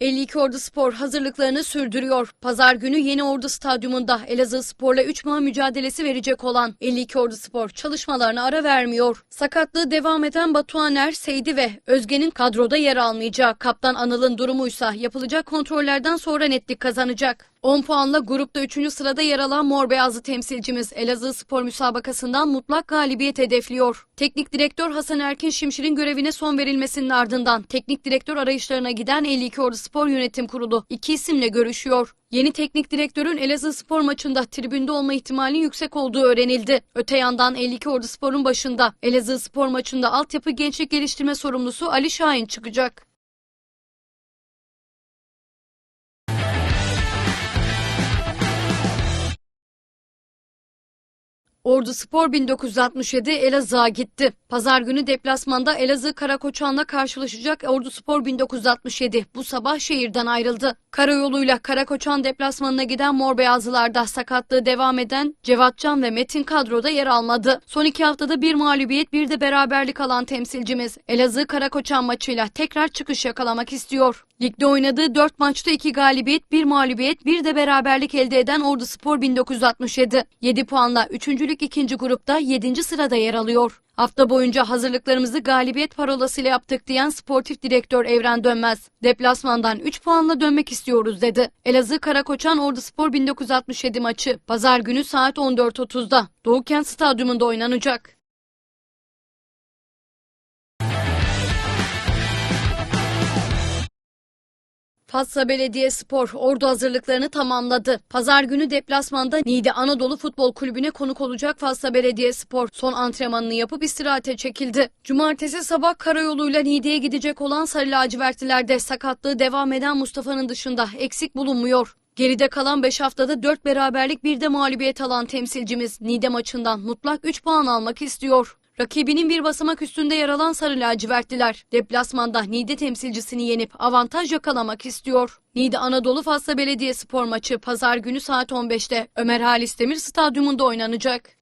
52 Ordu Spor hazırlıklarını sürdürüyor. Pazar günü Yeni Ordu Stadyumunda Elazığ Spor'la 3 maç mücadelesi verecek olan 52 Ordu Spor çalışmalarına ara vermiyor. Sakatlığı devam eden Batuhaner, Seydi ve Özge'nin kadroda yer almayacağı. Kaptan Anıl'ın durumuysa yapılacak kontrollerden sonra netlik kazanacak. 10 puanla grupta 3. sırada yer alan Mor Beyazlı temsilcimiz Elazığ Spor müsabakasından mutlak galibiyet hedefliyor. Teknik direktör Hasan Erkin Şimşir'in görevine son verilmesinin ardından teknik direktör arayışlarına giden 52 Ordu Spor Yönetim Kurulu iki isimle görüşüyor. Yeni teknik direktörün Elazığ Spor maçında tribünde olma ihtimalinin yüksek olduğu öğrenildi. Öte yandan 52 Ordu Spor'un başında Elazığ Spor maçında altyapı gençlik geliştirme sorumlusu Ali Şahin çıkacak. Ordu Spor 1967 Elazığ'a gitti. Pazar günü deplasmanda Elazığ Karakoçan'la karşılaşacak Ordu Spor 1967 bu sabah şehirden ayrıldı. Karayoluyla Karakoçan deplasmanına giden Mor Beyazlılar'da sakatlığı devam eden Cevatcan ve Metin kadroda yer almadı. Son iki haftada bir mağlubiyet bir de beraberlik alan temsilcimiz Elazığ Karakoçan maçıyla tekrar çıkış yakalamak istiyor. Ligde oynadığı 4 maçta 2 galibiyet, 1 mağlubiyet, bir de beraberlik elde eden Ordu Spor 1967. 7 puanla 3. lig 2. grupta 7. sırada yer alıyor. Hafta boyunca hazırlıklarımızı galibiyet parolasıyla yaptık diyen sportif direktör Evren Dönmez. Deplasmandan 3 puanla dönmek istiyoruz dedi. Elazığ Karakoçan Ordu Spor 1967 maçı pazar günü saat 14.30'da Doğukent Stadyumunda oynanacak. Fatsa Belediyespor ordu hazırlıklarını tamamladı. Pazar günü deplasmanda Niğde Anadolu Futbol Kulübü'ne konuk olacak Fatsa Belediyespor son antrenmanını yapıp istirahate çekildi. Cumartesi sabah karayoluyla Niğde'ye gidecek olan Sarı Lacivertliler'de sakatlığı devam eden Mustafa'nın dışında eksik bulunmuyor. Geride kalan 5 haftada 4 beraberlik bir de mağlubiyet alan temsilcimiz Niğde maçından mutlak 3 puan almak istiyor. Rakibinin bir basamak üstünde yer alan Sarı Lacivertliler deplasmanda Niğde temsilcisini yenip avantaj yakalamak istiyor. Niğde Anadolu Fasla Belediyespor maçı pazar günü saat 15'te Ömer Halis Demir Stadyumunda oynanacak.